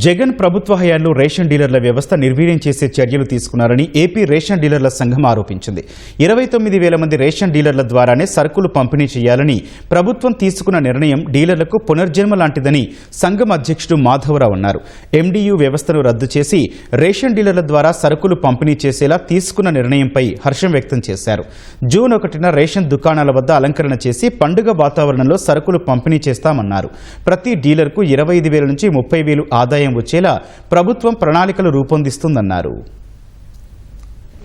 జగన్ ప్రభుత్వ హయాంలో రేషన్ డీలర్ల వ్యవస్థ నిర్వీర్యం చేసే చర్యలు తీసుకున్నారని ఏపీ రేషన్ డీలర్ల సంఘం ఆరోపించింది. ఇరవై తొమ్మిది వేల మంది రేషన్ డీలర్ల ద్వారానే సరుకులు పంపిణీ చేయాలని ప్రభుత్వం తీసుకున్న నిర్ణయం డీలర్లకు పునర్జన్మ లాంటిదని సంఘం అధ్యక్షుడు మాధవరావు అన్నారు. ఎండియు వ్యవస్థను రద్దు చేసి రేషన్ డీలర్ల ద్వారా సరుకులు పంపిణీ చేసేలా తీసుకున్న నిర్ణయంపై హర్షం వ్యక్తం చేశారు. జూన్ ఒకటిన రేషన్ దుకాణాల వద్ద అలంకరణ చేసి పండుగ వాతావరణంలో సరుకులు పంపిణీ చేస్తామన్నారు. ప్రతి డీలర్కు ఇరవై ఐదు వేల నుంచి ముప్పై వేలు ఆదాయం వచ్చేలా ప్రభుత్వం ప్రణాళికలు రూపొందిస్తుందన్నారు.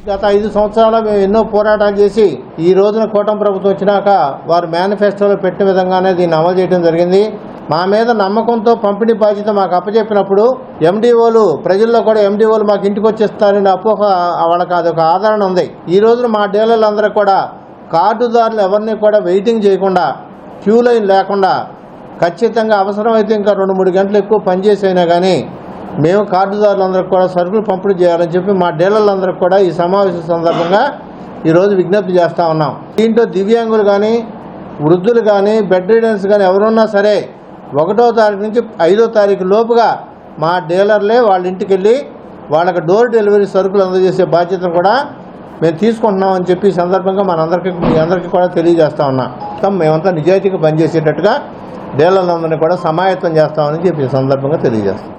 గత ఐదు సంవత్సరాలు మేము ఎన్నో పోరాటాలు చేసి ఈ రోజున కూటమి ప్రభుత్వం వచ్చినాక వారు మేనిఫెస్టోలో పెట్టిన విధంగానే దీన్ని అమలు చేయడం జరిగింది. మా మీద నమ్మకంతో పంపిణీ బాధ్యత మాకు అప్పచెప్పినప్పుడు ఎండిఓలు ప్రజల్లో కూడా ఎండిఓలు మాకు ఇంటికి వచ్చేస్తారని అపోహ వాళ్ళకి అదొక ఆదరణ ఉంది. ఈ రోజున మా డీలర్లందరూ కూడా కార్డుదారులు ఎవరిని కూడా వెయిటింగ్ చేయకుండా క్యూ లైన్ లేకుండా ఖచ్చితంగా అవసరమైతే ఇంకా రెండు మూడు గంటలు ఎక్కువ పనిచేసైనా కానీ మేము కార్డుదారులందరికీ కూడా సరుకులు పంపిణీ చేయాలని చెప్పి మా డీలర్లందరికీ కూడా ఈ సమావేశం సందర్భంగా ఈరోజు విజ్ఞప్తి చేస్తూ ఉన్నాం. దీంట్లో దివ్యాంగులు కానీ వృద్ధులు కానీ బెడ్ రీడర్స్ కానీ ఎవరున్నా సరే ఒకటో తారీఖు నుంచి ఐదో తారీఖు లోపుగా మా డీలర్లే వాళ్ళ ఇంటికి వెళ్ళి వాళ్ళకి డోర్ డెలివరీ సరుకులు అందజేసే బాధ్యతను కూడా మేము తీసుకుంటున్నామని చెప్పి సందర్భంగా మనందరికీ మీ అందరికీ కూడా తెలియజేస్తా ఉన్నాం. మొత్తం మేమంతా నిజాయితీగా పనిచేసేటట్టుగా డీలర్లందరినీ కూడా సమాయత్తం చేస్తామని చెప్పి సందర్భంగా తెలియజేస్తాం.